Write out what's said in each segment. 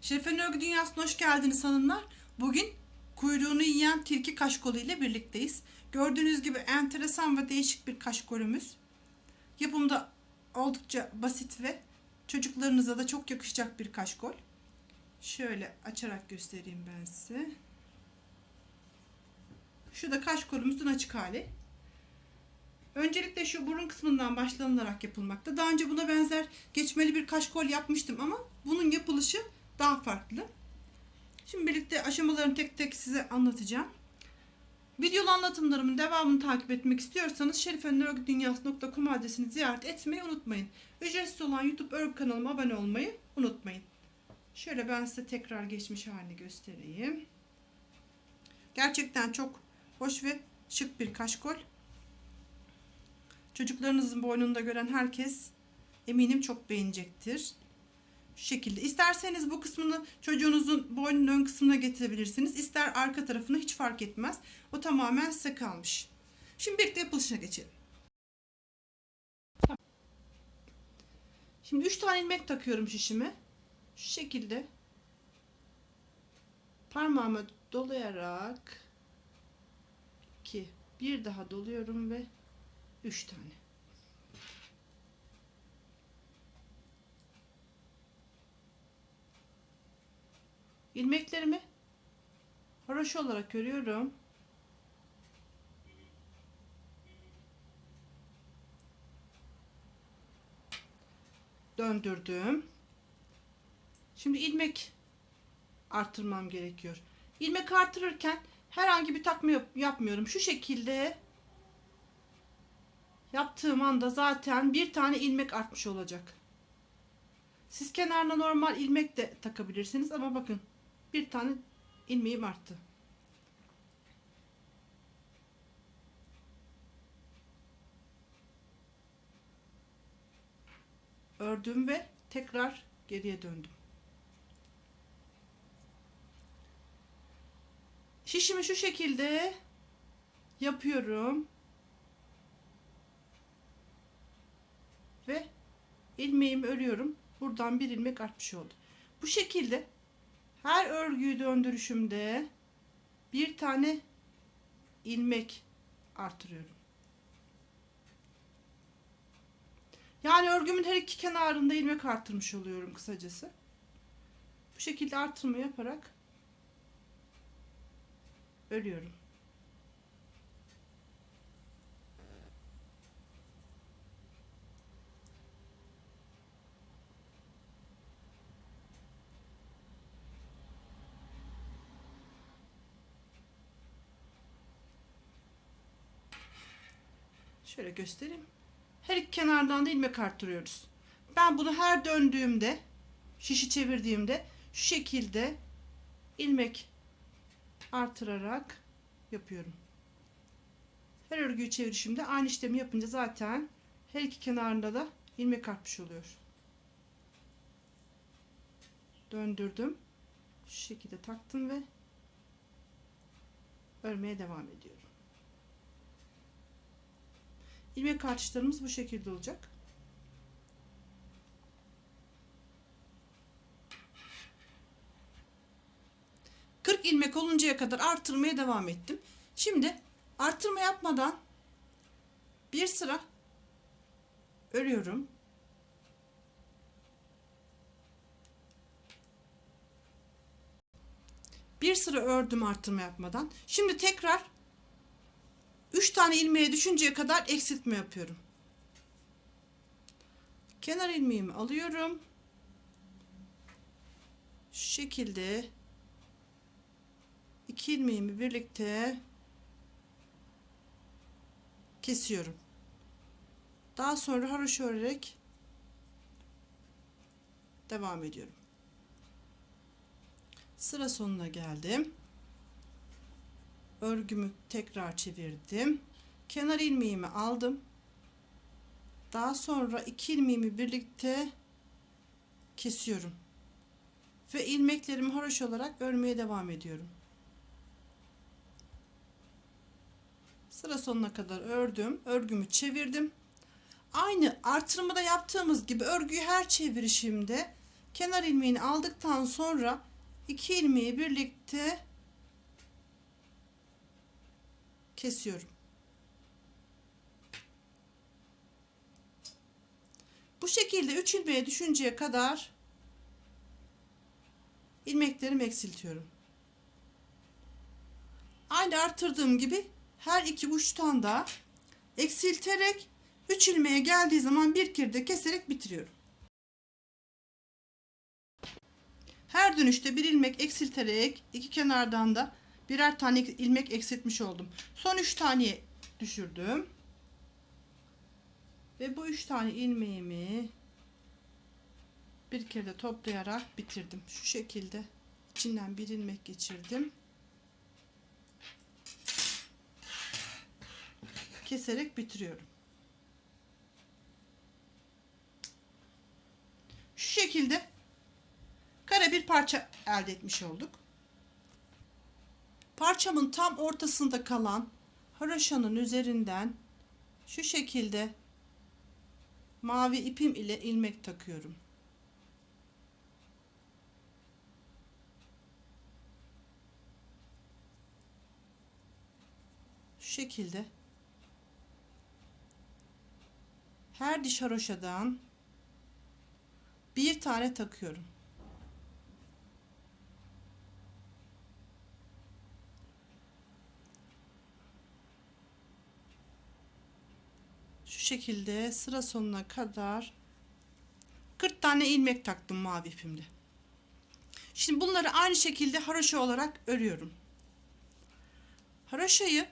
Şefen Örgü Dünyası'na hoş geldiniz hanımlar. Bugün kuyruğunu yiyen tilki kaşkolu ile birlikteyiz. Gördüğünüz gibi enteresan ve değişik bir kaşkolümüz. Yapımda oldukça basit ve çocuklarınıza da çok yakışacak bir kaşkol. Şöyle açarak göstereyim ben size. Şu da kaşkolümüzün açık hali. Öncelikle şu burun kısmından başlanılarak yapılmakta. Daha önce buna benzer geçmeli bir kaşkol yapmıştım ama bunun yapılışı daha farklı. Şimdi birlikte aşamalarını tek tek size anlatacağım. Videolu anlatımlarımın devamını takip etmek istiyorsanız şerifenörgüdünyası.com adresini ziyaret etmeyi unutmayın. Ücretsiz olan YouTube örgü kanalıma abone olmayı unutmayın. Şöyle ben size tekrar geçmiş halini göstereyim. Gerçekten çok hoş ve şık bir kaşkol. Çocuklarınızın boynunda gören herkes eminim çok beğenecektir. Şekilde. İsterseniz bu kısmını çocuğunuzun boynunun ön kısmına getirebilirsiniz. İster arka tarafına hiç fark etmez. O tamamen size kalmış. Şimdi birlikte yapılışına geçelim. Şimdi 3 tane ilmek takıyorum şişime. Şu şekilde parmağımı dolayarak 2 bir daha doluyorum ve 3 tane. İlmeklerimi haroşa olarak örüyorum. Döndürdüm. Şimdi ilmek arttırmam gerekiyor. İlmek artırırken herhangi bir takma yap- yapmıyorum. Şu şekilde yaptığım anda zaten bir tane ilmek artmış olacak. Siz kenarına normal ilmek de takabilirsiniz ama bakın bir tane ilmeğim arttı. Ördüm ve tekrar geriye döndüm. Şişimi şu şekilde yapıyorum. Ve ilmeğimi örüyorum. Buradan bir ilmek artmış oldu. Bu şekilde her örgüyü döndürüşümde bir tane ilmek artırıyorum. Yani örgümün her iki kenarında ilmek artırmış oluyorum kısacası. Bu şekilde artırma yaparak örüyorum. Şöyle göstereyim. Her iki kenardan da ilmek arttırıyoruz. Ben bunu her döndüğümde, şişi çevirdiğimde şu şekilde ilmek artırarak yapıyorum. Her örgüyü çevirişimde aynı işlemi yapınca zaten her iki kenarında da ilmek artmış oluyor. Döndürdüm. Şu şekilde taktım ve örmeye devam ediyorum. İlmek artışlarımız bu şekilde olacak. İlmek oluncaya kadar artırmaya devam ettim. Şimdi artırma yapmadan bir sıra örüyorum. Bir sıra ördüm artırma yapmadan. Şimdi tekrar 3 tane ilmeğe düşünceye kadar eksiltme yapıyorum. Kenar ilmeğimi alıyorum. Şu şekilde iki ilmeğimi birlikte kesiyorum. Daha sonra haroşa örerek devam ediyorum. Sıra sonuna geldim örgümü tekrar çevirdim. Kenar ilmeğimi aldım. Daha sonra iki ilmeğimi birlikte kesiyorum. Ve ilmeklerimi haroş olarak örmeye devam ediyorum. Sıra sonuna kadar ördüm. Örgümü çevirdim. Aynı artırmada yaptığımız gibi örgüyü her çevirişimde kenar ilmeğini aldıktan sonra iki ilmeği birlikte kesiyorum. Bu şekilde 3 ilmeğe düşünceye kadar ilmeklerimi eksiltiyorum. Aynı arttırdığım gibi her iki uçtan da eksilterek 3 ilmeğe geldiği zaman bir kere de keserek bitiriyorum. Her dönüşte bir ilmek eksilterek iki kenardan da birer tane ilmek eksiltmiş oldum. Son 3 taneye düşürdüm. Ve bu 3 tane ilmeğimi bir kere de toplayarak bitirdim. Şu şekilde içinden bir ilmek geçirdim. Keserek bitiriyorum. Şu şekilde kare bir parça elde etmiş olduk. Parçamın tam ortasında kalan haroşanın üzerinden şu şekilde mavi ipim ile ilmek takıyorum. Şu şekilde her diş haroşadan bir tane takıyorum. Şekilde sıra sonuna kadar 40 tane ilmek taktım mavi ipimle. Şimdi bunları aynı şekilde haroşa olarak örüyorum. Haroşayı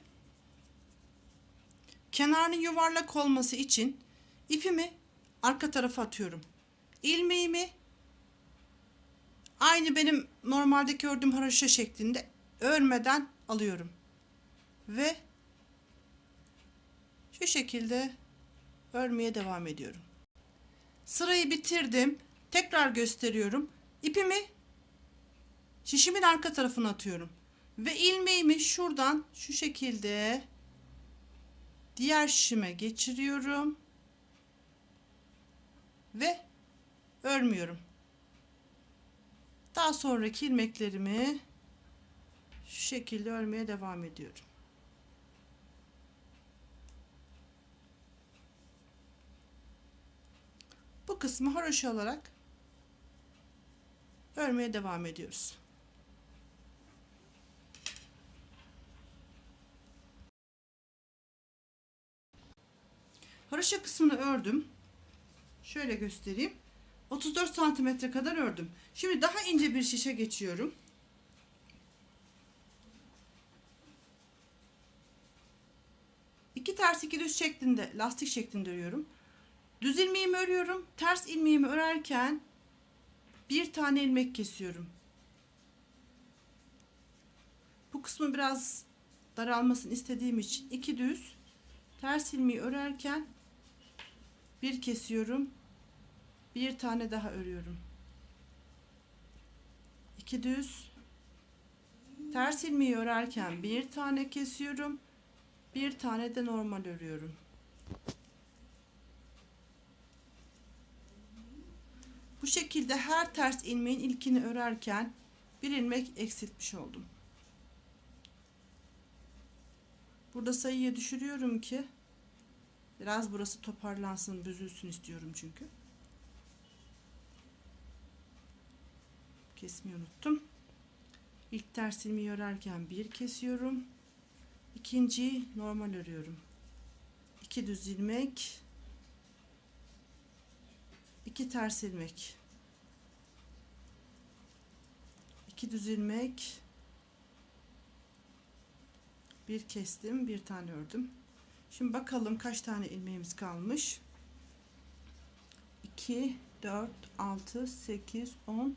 kenarının yuvarlak olması için ipimi arka tarafa atıyorum. İlmeğimi aynı benim normaldeki ördüğüm haroşa şeklinde örmeden alıyorum. Ve şu şekilde örmeye devam ediyorum. Sırayı bitirdim. Tekrar gösteriyorum. İpimi şişimin arka tarafına atıyorum. Ve ilmeğimi şuradan şu şekilde diğer şişime geçiriyorum. Ve örmüyorum. Daha sonraki ilmeklerimi şu şekilde örmeye devam ediyorum. Kısmı haroşa olarak örmeye devam ediyoruz. Haroşa kısmını ördüm. Şöyle göstereyim. 34 santimetre kadar ördüm. Şimdi daha ince bir şişe geçiyorum. İki ters iki düz şeklinde lastik şeklinde örüyorum. Düz ilmeğimi örüyorum. Ters ilmeğimi örerken bir tane ilmek kesiyorum. Bu kısmı biraz daralmasını istediğim için iki düz ters ilmeği örerken bir kesiyorum. Bir tane daha örüyorum. İki düz ters ilmeği örerken bir tane kesiyorum. Bir tane de normal örüyorum. Bu şekilde her ters ilmeğin ilkini örerken bir ilmek eksiltmiş oldum. Burada sayıya düşürüyorum ki biraz burası toparlansın, büzülsün istiyorum çünkü. Kesmeyi unuttum. İlk ters ilmeği örerken bir kesiyorum. İkinciyi normal örüyorum. İki düz ilmek, iki ters ilmek, iki düz ilmek, bir kestim, bir tane ördüm. Şimdi bakalım kaç tane ilmeğimiz kalmış. 2, 4, 6, 8, 10,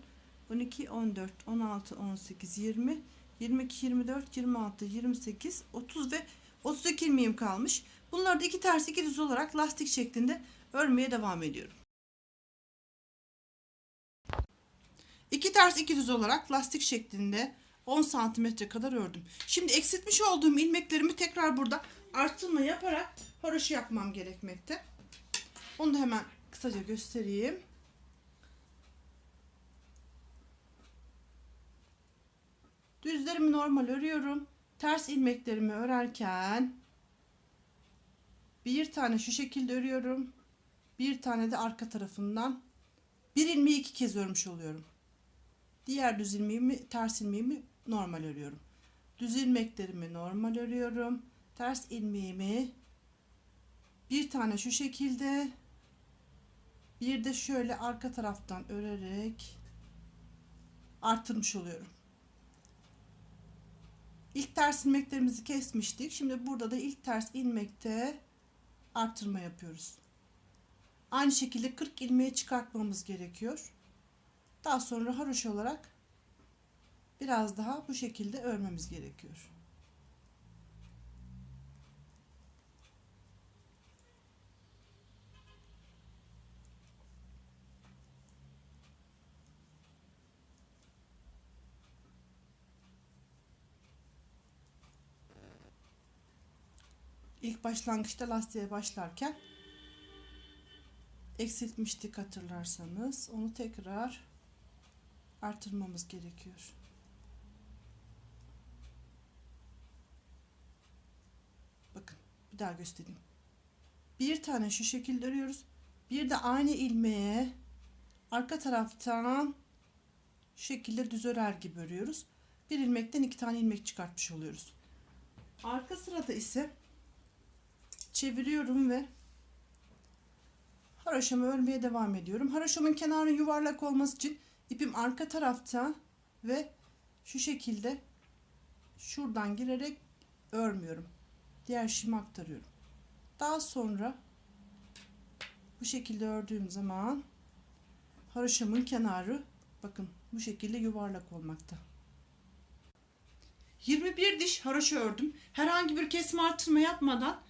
12, 14, 16, 18, 20, 22, 24, 26, 28, 30 ve 32 ilmeğim kalmış. Bunları da iki ters iki düz olarak lastik şeklinde örmeye devam ediyorum. ters iki düz olarak lastik şeklinde 10 santimetre kadar ördüm. Şimdi eksiltmiş olduğum ilmeklerimi tekrar burada artırma yaparak haroşa yapmam gerekmekte. Onu da hemen kısaca göstereyim. Düzlerimi normal örüyorum. Ters ilmeklerimi örerken bir tane şu şekilde örüyorum. Bir tane de arka tarafından bir ilmeği iki kez örmüş oluyorum. Diğer düz ilmeğimi, ters ilmeğimi normal örüyorum. Düz ilmeklerimi normal örüyorum. Ters ilmeğimi bir tane şu şekilde bir de şöyle arka taraftan örerek arttırmış oluyorum. İlk ters ilmeklerimizi kesmiştik. Şimdi burada da ilk ters ilmekte arttırma yapıyoruz. Aynı şekilde 40 ilmeği çıkartmamız gerekiyor. Daha sonra haroşa olarak biraz daha bu şekilde örmemiz gerekiyor. İlk başlangıçta lastiğe başlarken eksiltmiştik hatırlarsanız. Onu tekrar artırmamız gerekiyor. Bakın bir daha göstereyim. Bir tane şu şekilde örüyoruz. Bir de aynı ilmeğe arka taraftan şu şekilde düz örer gibi örüyoruz. Bir ilmekten iki tane ilmek çıkartmış oluyoruz. Arka sırada ise çeviriyorum ve haroşamı örmeye devam ediyorum. Haroşamın kenarının yuvarlak olması için ipim arka tarafta ve şu şekilde şuradan girerek örmüyorum. Diğer şişimi aktarıyorum. Daha sonra bu şekilde ördüğüm zaman haroşamın kenarı bakın bu şekilde yuvarlak olmakta. 21 diş haroşa ördüm. Herhangi bir kesme artırma yapmadan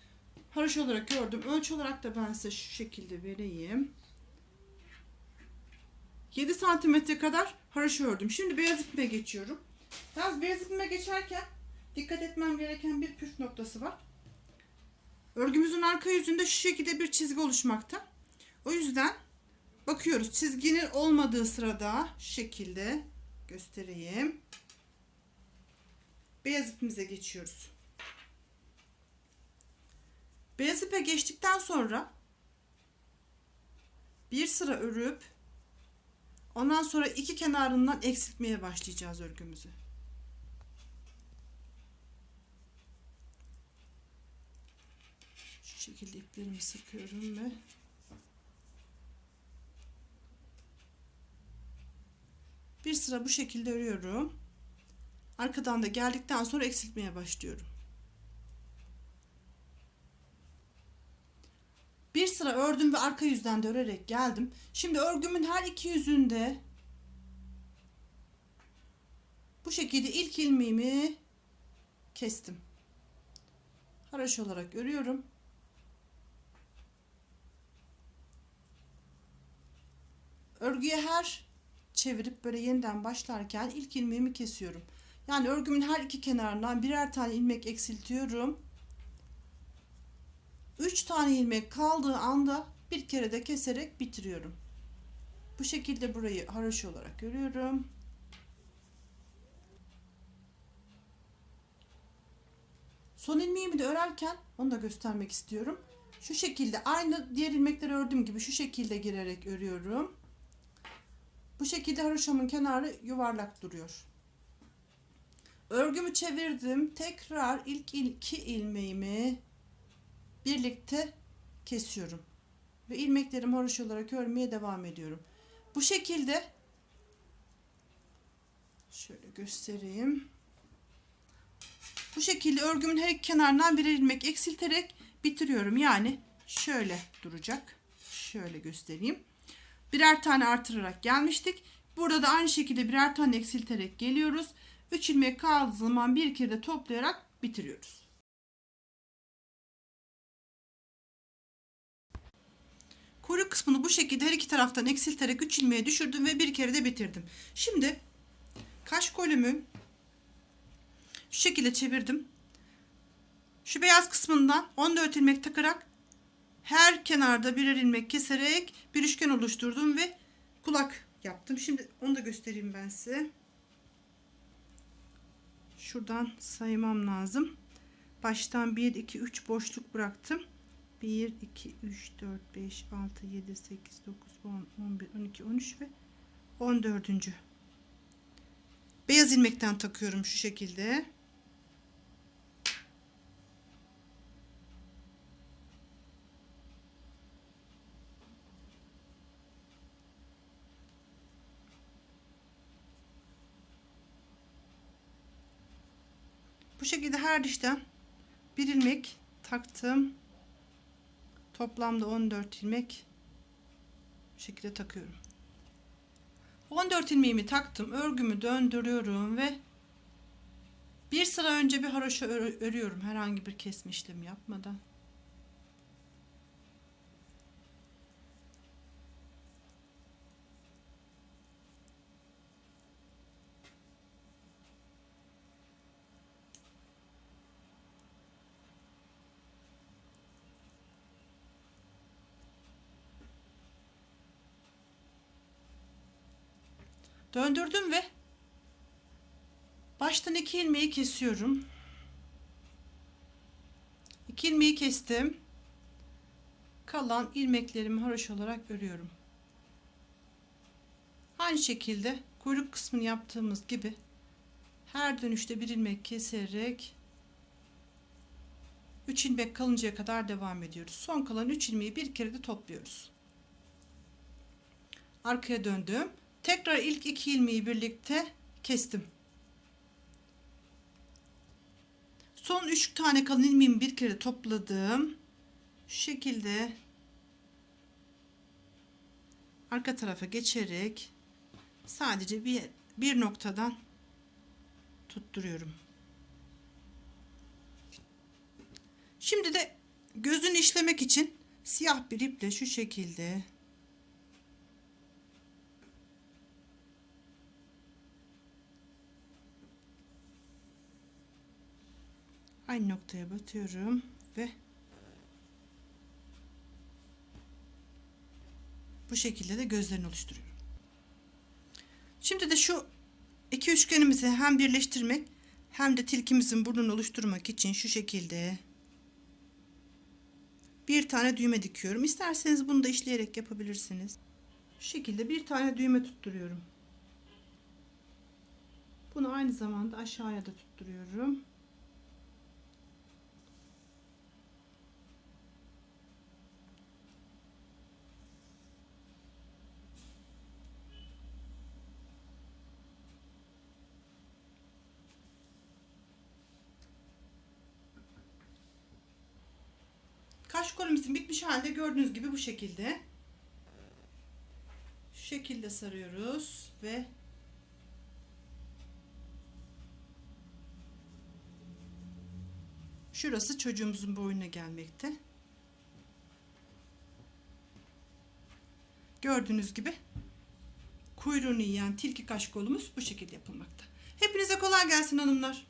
haroşa olarak ördüm. Ölçü olarak da ben size şu şekilde vereyim. 7 santimetre kadar haroşa ördüm. Şimdi beyaz ipime geçiyorum. Yalnız beyaz ipime geçerken dikkat etmem gereken bir püf noktası var. Örgümüzün arka yüzünde şu şekilde bir çizgi oluşmakta. O yüzden bakıyoruz çizginin olmadığı sırada şu şekilde göstereyim. Beyaz ipimize geçiyoruz. Beyaz ipe geçtikten sonra bir sıra örüp ondan sonra iki kenarından eksiltmeye başlayacağız örgümüzü. Şu şekilde iplerimi sıkıyorum ve bir sıra bu şekilde örüyorum. Arkadan da geldikten sonra eksiltmeye başlıyorum. Sıra ördüm ve arka yüzden de örerek geldim. Şimdi örgümün her iki yüzünde bu şekilde ilk ilmeğimi kestim. Haraş olarak örüyorum. Örgüye her çevirip böyle yeniden başlarken ilk ilmeğimi kesiyorum. Yani örgümün her iki kenarından birer tane ilmek eksiltiyorum. 3 tane ilmek kaldığı anda bir kere de keserek bitiriyorum. Bu şekilde burayı haroşa olarak görüyorum. Son ilmeğimi de örerken onu da göstermek istiyorum. Şu şekilde aynı diğer ilmekleri ördüğüm gibi şu şekilde girerek örüyorum. Bu şekilde haroşamın kenarı yuvarlak duruyor. Örgümü çevirdim. Tekrar ilk iki ilmeğimi birlikte kesiyorum. Ve ilmeklerimi haroşa olarak örmeye devam ediyorum. Bu şekilde şöyle göstereyim. Bu şekilde örgümün her iki kenarından birer ilmek eksilterek bitiriyorum. Yani şöyle duracak. Şöyle göstereyim. Birer tane artırarak gelmiştik. Burada da aynı şekilde birer tane eksilterek geliyoruz. 3 ilmek kaldığı zaman bir kere de toplayarak bitiriyoruz. Kuyruk kısmını bu şekilde her iki taraftan eksilterek 3 ilmeğe düşürdüm ve bir kere de bitirdim. Şimdi kaş kolümü şu şekilde çevirdim. Şu beyaz kısmından 14 ilmek takarak her kenarda birer ilmek keserek bir üçgen oluşturdum ve kulak yaptım. Şimdi onu da göstereyim ben size. şuradan saymam lazım. Baştan 1, 2, 3 boşluk bıraktım. 1, 2, 3, 4, 5, 6, 7, 8, 9, 10, 11, 12, 13 ve 14. Beyaz ilmekten takıyorum şu şekilde. Bu şekilde her dişten bir ilmek taktım. Toplamda 14 ilmek bu şekilde takıyorum. 14 ilmeğimi taktım. Örgümü döndürüyorum ve bir sıra önce bir haroşa ör- örüyorum. Herhangi bir kesme işlemi yapmadan. Döndürdüm ve baştan iki ilmeği kesiyorum. İki ilmeği kestim. Kalan ilmeklerimi haroş olarak örüyorum. Aynı şekilde kuyruk kısmını yaptığımız gibi her dönüşte bir ilmek keserek 3 ilmek kalıncaya kadar devam ediyoruz. Son kalan 3 ilmeği bir kere de topluyoruz. Arkaya döndüm. Tekrar ilk iki ilmeği birlikte kestim. Son üç tane kalan ilmeğimi bir kere topladım. Şu şekilde arka tarafa geçerek sadece bir, bir noktadan tutturuyorum. Şimdi de gözünü işlemek için siyah bir iple şu şekilde aynı noktaya batıyorum ve bu şekilde de gözlerini oluşturuyorum. Şimdi de şu iki üçgenimizi hem birleştirmek hem de tilkimizin burnunu oluşturmak için şu şekilde bir tane düğme dikiyorum. İsterseniz bunu da işleyerek yapabilirsiniz. Şu şekilde bir tane düğme tutturuyorum. Bunu aynı zamanda aşağıya da tutturuyorum. Kaş kolumuzun bitmiş halde gördüğünüz gibi bu şekilde. Şu şekilde sarıyoruz ve şurası çocuğumuzun boynuna gelmekte. Gördüğünüz gibi kuyruğunu yiyen tilki kaş kolumuz bu şekilde yapılmakta. Hepinize kolay gelsin hanımlar.